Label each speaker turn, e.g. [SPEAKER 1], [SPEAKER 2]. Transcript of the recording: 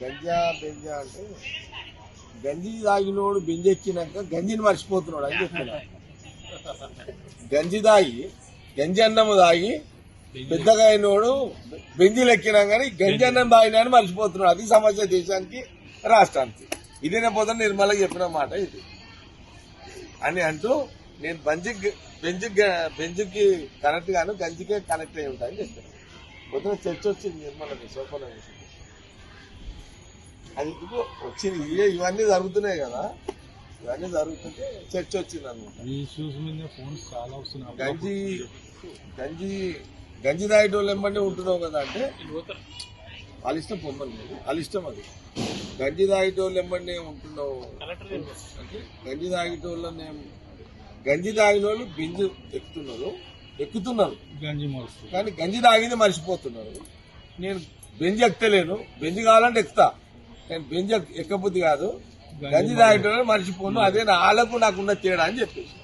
[SPEAKER 1] గంజా బెంజా అంటే గంజి తాగినోడు బెంజెక్కినాక గంజిని మర్చిపోతున్నాడు అని చెప్తున్నా. గంజి తాగి గంజి అన్నము తాగి పెద్దగా అయినోడు బెంజీలు ఎక్కినా కానీ గంజి అన్నం తాగినా అని మర్చిపోతున్నాడు. అది సమస్య దేశానికి రాష్ట్రానికి. ఇది నేను పోతే నిర్మల చెప్పిన మాట ఇది. అని అంటూ నేను బంజికి బెంజికి బెంజికి కనెక్ట్ గాను గంజికే కనెక్ట్ అయి ఉంటాయని చెప్పాను. పొద్దున చర్చ వచ్చింది నిర్మలకి సోపన అది వచ్చింది. ఇవే- ఇవన్నీ జరుగుతున్నాయి కదా. ఇవన్నీ జరుగుతుంటే చర్చ వచ్చింది అనమాట.
[SPEAKER 2] ఈ ఇష్యూస్ మీద ఫోన్స్ చాలా వస్తున్నాయి.
[SPEAKER 1] గంజి గంజి గంజి తాగేటోళ్ళు ఎంబడి ఉంటున్నావు కదా అంటే వాళ్ళ ఇష్టం పొమ్మని వాళ్ళ ఇష్టం అది. గంజి తాగేటోళ్ళు ఎంబడి ఉంటున్నావు? అంటే గంజి తాగేటోళ్ళని గంజి తాగిన వాళ్ళు బింజు ఎక్కుతున్నారు. ఎక్కుతున్నారు.
[SPEAKER 2] గంజి
[SPEAKER 1] కానీ గంజి తాగింది మర్చిపోతున్నారు. నేను బెంజ్ ఎక్కలేను. బెంజ్ కావాలంటే ఎక్కుతా. నేను బెంజ్ ఎక్క- ఎక్కబుద్ధి కాదు. గంజి తాగేటోళ్ళు మర్చిపోను అదే నా వాళ్ళకు నాకున్న తేడా అని చెప్పేసి.